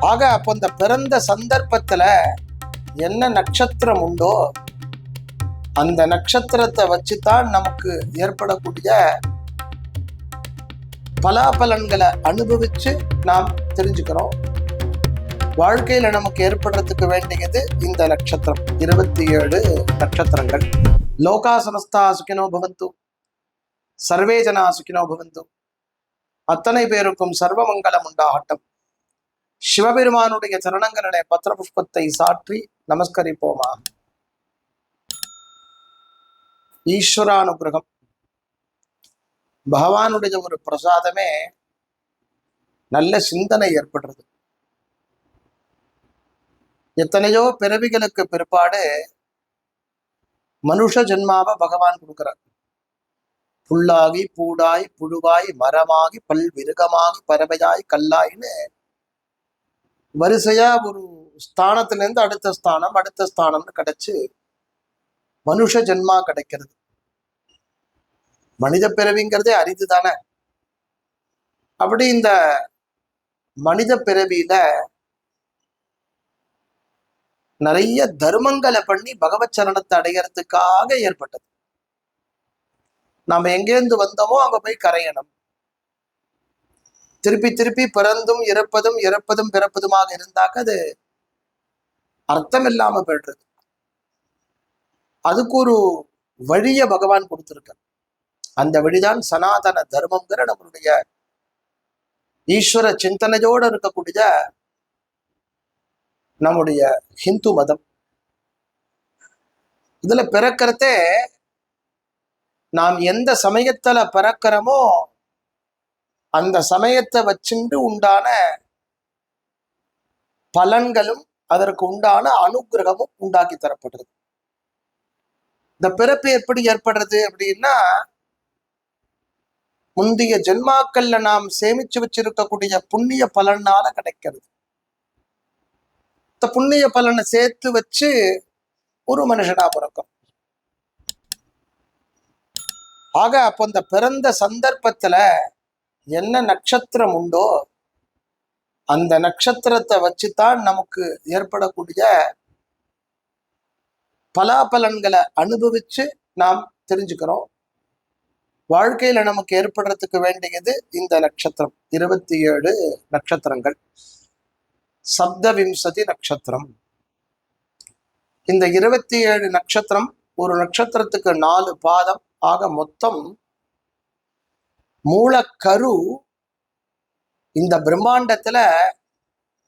ஆக அப்போ இந்த பிறந்த சந்தர்ப்பத்துல என்ன நட்சத்திரம் உண்டோ அந்த நட்சத்திரத்தை வச்சுதான் நமக்கு ஏற்படக்கூடிய பலாபலன்களை அனுபவிச்சு நாம் தெரிஞ்சுக்கிறோம். வாழ்க்கையில நமக்கு ஏற்படுறதுக்கு வேண்டியது இந்த நட்சத்திரம். இருபத்தி ஏழு நட்சத்திரங்கள். லோகா சமஸ்தா சுகினோ பவந்து. சர்வே ஜனா சுகினோ பவந்து. அத்தனை பேருக்கும் சர்வமங்கலம் உண்டாகட்டும். சிவபெருமானுடைய சரணங்களிலே பத்திர புஷ்பத்தை சாற்றி நமஸ்கரிப்போமா? ஈஸ்வரானுகிரகம். பகவானுடைய ஒரு பிரசாதமே நல்ல சிந்தனை ஏற்படுறது. எத்தனையோ பிறவிகளுக்கு பிற்பாடு மனுஷ ஜென்மாவை பகவான் கொடுக்கிறார். புல்லாகி பூடாய் புழுவாய் மரமாகி பல்விருகமாகி பறவையாய் கல்லாயின்னு வரிசையா ஒரு ஸ்தானத்திலேருந்து அடுத்த ஸ்தானம் அடுத்த ஸ்தானம்னு கிடைச்சு மனுஷ ஜென்மா கிடைக்கிறது. மனித பிறவிங்கிறதே அரிது தானே? அப்படி இந்த மனித பிறவியில நிறைய தர்மங்களை பண்ணி பகவத் சரணத்தை அடைகிறதுக்காக ஏற்பட்டது. நாம எங்கேருந்து வந்தோமோ அங்க போய் கரையணும். திருப்பி திருப்பி பிறந்தும் இறப்பதும் இறப்பதும் பிறப்பதுமாக இருந்தாக்க அது அர்த்தம் இல்லாம போயிடுறது. அதுக்கு ஒரு வழிய பகவான் கொடுத்திருக்க அந்த வழிதான் சனாதன தர்மம்ங்கிற நம்மளுடைய ஈஸ்வர சிந்தனையோடு இருக்கக்கூடிய நம்முடைய ஹிந்து மதம். இதுல பிறக்கிறதே நாம் எந்த சமயத்துல பிறக்கிறோமோ அந்த சமயத்தை வச்சுண்டு உண்டான பலன்களும் அதற்கு உண்டான அனுகிரகமும் உண்டாக்கி தரப்படுறது இந்த பிறப்பு எப்படி ஏற்படுறது அப்படின்னா முந்தைய ஜென்மாக்கள்ல நாம் சேமிச்சு வச்சிருக்கக்கூடிய புண்ணிய பலனால கிடைக்கிறது. இந்த புண்ணிய பலனை சேர்த்து வச்சு ஒரு மனுஷனா பிறக்கும். ஆக அப்போ இந்த பிறந்த சந்தர்ப்பத்துல என்ன நட்சத்திரம் உண்டோ அந்த நட்சத்திரத்தை வச்சுத்தான் நமக்கு ஏற்படக்கூடிய பலாபலன்களை அனுபவிச்சு நாம் தெரிஞ்சுக்கிறோம். வாழ்க்கையில நமக்கு ஏற்படுறதுக்கு வேண்டியது இந்த நட்சத்திரம். இருபத்தி ஏழு நட்சத்திரங்கள். சப்தவிம்சதி நட்சத்திரம். இந்த இருபத்தி ஏழு நட்சத்திரம் ஒரு நட்சத்திரத்துக்கு நாலு பாதம். ஆக மொத்தம் மூலக்கரு இந்த பிரம்மாண்டத்துல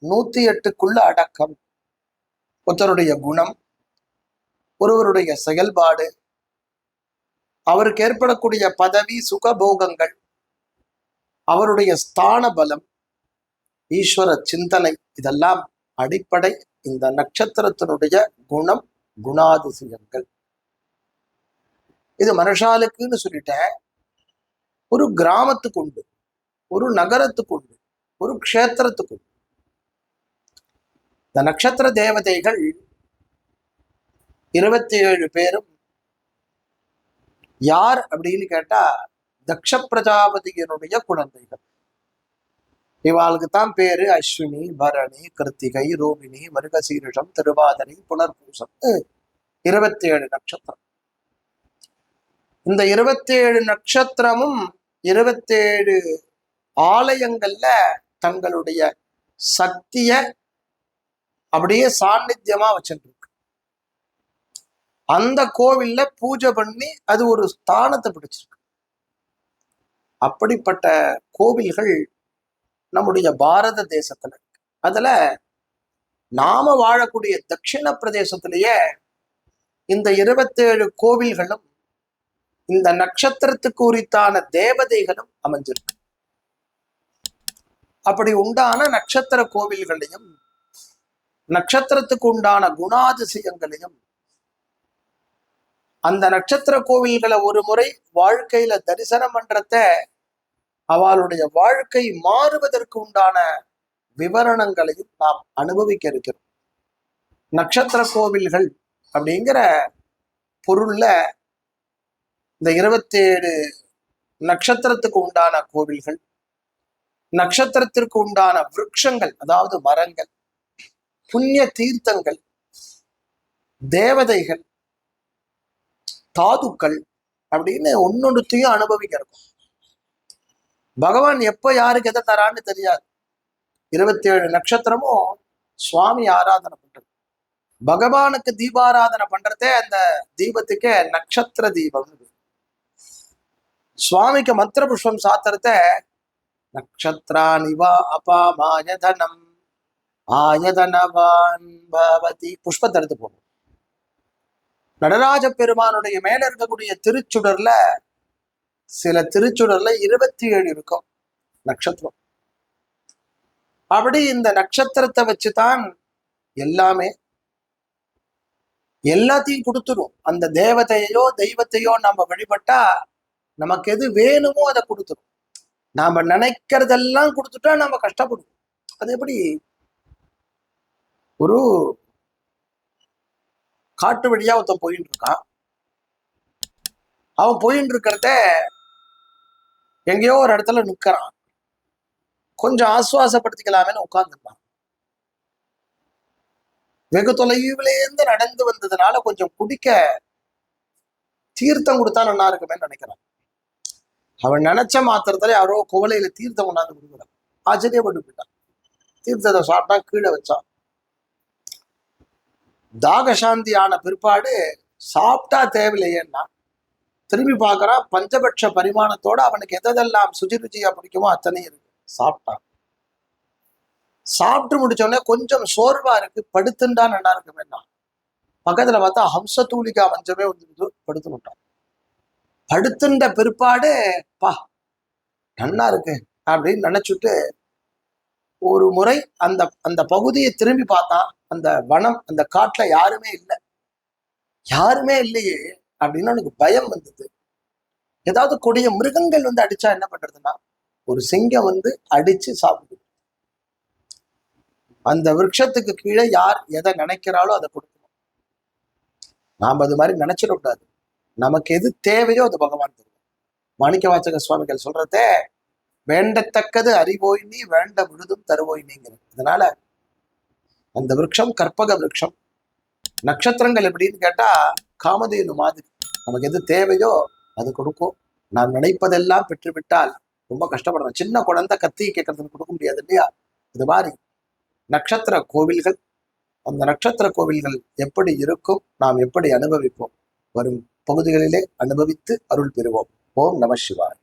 நூத்தி எட்டுக்குள்ள அடக்கம். ஒருத்தருடைய குணம் ஒருவருடைய செயல்பாடு அவருக்கு ஏற்படக்கூடிய பதவி சுகபோகங்கள் அவருடைய ஸ்தான பலம் ஈஸ்வர சிந்தனை இதெல்லாம் அடிப்படை இந்த நட்சத்திரத்தினுடைய குணம் குணாதிசயங்கள். இது மனுஷாலுக்குன்னு சொல்லிட்டேன். ஒரு கிராமத்துக்கு உண்டு ஒரு நகரத்துக்கு உண்டு ஒரு க்ஷேத்திரத்துக்கு உண்டு. இந்த நட்சத்திர தேவதைகள் இருபத்தி ஏழு பேரும் யார் அப்படின்னு கேட்டா தக்ஷ பிரஜாபதியினுடைய குழந்தைகள். இவாளுக்கு தான் பேரு அஸ்வினி பரணி கிருத்திகை ரோகிணி மருகசீரிஷம் திருவாதிரை புனர்பூசம். இருபத்தி ஏழு நட்சத்திரம். இந்த இருபத்தி ஏழு நட்சத்திரமும் இருபத்தேழு ஆலயங்கள்ல தங்களுடைய சக்திய அப்படியே சாநித்தியமா வச்சுருக்கு அந்த கோவில்ல பூஜை பண்ணி அது ஒரு ஸ்தானத்தை பிடிச்சிருக்கு. அப்படிப்பட்ட கோவில்கள் நம்முடைய பாரத தேசத்துல இருக்கு. அதுல நாம வாழக்கூடிய தட்சிண பிரதேசத்திலேயே இந்த இருபத்தேழு கோவில்களும் இந்த நட்சத்திரத்துக்கு உரித்தான தேவதைகளும் அமைஞ்சிருக்கு. அப்படி உண்டான நட்சத்திர கோவில்களையும் நட்சத்திரத்துக்கு உண்டான குணாதிசயங்களையும் அந்த நட்சத்திர கோவில்களை ஒரு முறை வாழ்க்கையில தரிசனம் பண்றத அவளுடைய வாழ்க்கை மாறுவதற்கு உண்டான விவரணங்களையும் நாம் அனுபவிக்க இருக்கிறோம். நட்சத்திர கோவில்கள் அப்படிங்கிற பொருள்ல இந்த இருபத்தேழு நட்சத்திரத்துக்கு உண்டான கோவில்கள் நட்சத்திரத்திற்கு உண்டான விருட்சங்கள் அதாவது மரங்கள் புண்ணிய தீர்த்தங்கள் தேவதைகள் தாதுக்கள் அப்படின்னு ஒன்னொன்றுத்தையும் அனுபவிக்க இருக்கும். பகவான் எப்ப யாருக்கு எதை தரான்னு தெரியாது. இருபத்தி ஏழு நட்சத்திரமும் சுவாமி ஆராதனை பண்றது. பகவானுக்கு தீபாராதனை பண்றதே அந்த தீபத்துக்கே நட்சத்திர தீபம் சுவாமிக்கு மந்திர புஷ்பம் சாத்துறத நக்ஷத்ராணிவா அபாமாயதனம் ஆயதனவான் பவதி. புஷ்பத்தை எடுத்து போகும் நடராஜ பெருமானுடைய மேல இருக்கக்கூடிய திருச்சுடர்ல சில திருச்சுடர்ல இருபத்தி ஏழு இருக்கும் நட்சத்திரம். அப்படி இந்த நட்சத்திரத்தை வச்சுதான் எல்லாமே எல்லாத்தையும் கொடுத்துரும். அந்த தேவதையோ தெய்வத்தையோ நம்ம வழிபட்டா நமக்கு எது வேணுமோ அதை கொடுத்துரும். நாம நினைக்கிறதெல்லாம் கொடுத்துட்டா நம்ம கஷ்டப்படுவோம். அது எப்படி? ஒரு காட்டு வழியா ஒருத்தன் போயின்னு இருக்கான் அவன் போயின்னு இருக்கிறத எங்கேயோ ஒரு இடத்துல நிற்கிறான் கொஞ்சம் ஆசுவாசப்படுத்திக்கலாமேன்னு உட்காந்துருப்பான் வெகு தொலைவிலேருந்து நடந்து வந்ததுனால கொஞ்சம் குடிக்க தீர்த்தம் கொடுத்தா நல்லா இருக்குமேன்னு நினைக்கிறான். அவன் நினைச்ச மாத்திரத்துல யாரோ குவலையில தீர்த்தம் கொண்டாந்து கொடுக்குறான். ஆச்சரியப்பட்டு போயிட்டான். தீர்த்தத்தை சாப்பிட்டா கீழே வச்சான். தாகசாந்தி ஆன பிற்பாடு சாப்பிட்டா தேவையில்லையேன்னா திரும்பி பார்க்கறான் பஞ்சபட்ச பரிமாணத்தோட அவனுக்கு எதெல்லாம் சுஜி ருச்சியா பிடிக்குமோ அத்தனையும் இருக்கு. சாப்பிட்டான். சாப்பிட்டு முடிச்ச உடனே கொஞ்சம் சோர்வா இருக்கு படுத்துண்டா நல்லா இருக்கு வேண்டாம் பக்கத்துல பார்த்தா ஹம்ச தூளிகா மஞ்சமே வந்து படுத்து விட்டான். படுத்துண்ட பிற்பாடு பா நன்னா இருக்கு அப்படின்னு நினைச்சுட்டு ஒரு முறை அந்த அந்த பகுதியை திரும்பி பார்த்தான் அந்த வனம் அந்த காட்டுல யாருமே இல்லை. யாருமே இல்லையே அப்படின்னு அவனுக்கு பயம் வந்தது. ஏதாவது கொடிய மிருகங்கள் வந்து அடிச்சா என்ன பண்றதுன்னா ஒரு சிங்கம் வந்து அடிச்சு சாப்பிடுது அந்த விருட்சத்துக்கு கீழே யார் எதை நினைக்கிறாளோ அதை கொடுக்கணும். நாம் அது மாதிரி நினைச்சிடக்கூடாது. நமக்கு எது தேவையோ அது பகவான் தருவார். மாணிக்க வாசக சுவாமிகள் சொல்றதே வேண்டத்தக்கது அறிவோய் நீ வேண்ட விழுதும் தருவோய் நீங்கிற. அதனால அந்த விரக்ஷம் கற்பக விரக்ஷம் நட்சத்திரங்கள் எப்படின்னு கேட்டா காமதேனு மாதிரி. நமக்கு எது தேவையோ அது கொடுக்கும். நான் நினைப்பதெல்லாம் பெற்றுவிட்டால் ரொம்ப கஷ்டப்படுறேன். சின்ன குழந்தை கத்தி கேட்கறதுக்கு கொடுக்க முடியாது இல்லையா? இது மாதிரி நட்சத்திர கோவில்கள். அந்த நட்சத்திர கோவில்கள் எப்படி இருக்கும்? நாம் எப்படி அனுபவிப்போம்? வரும் பகுதிகளிலே அனுபவித்து அருள் பெறுவோம். ஓம் நம சிவாய்.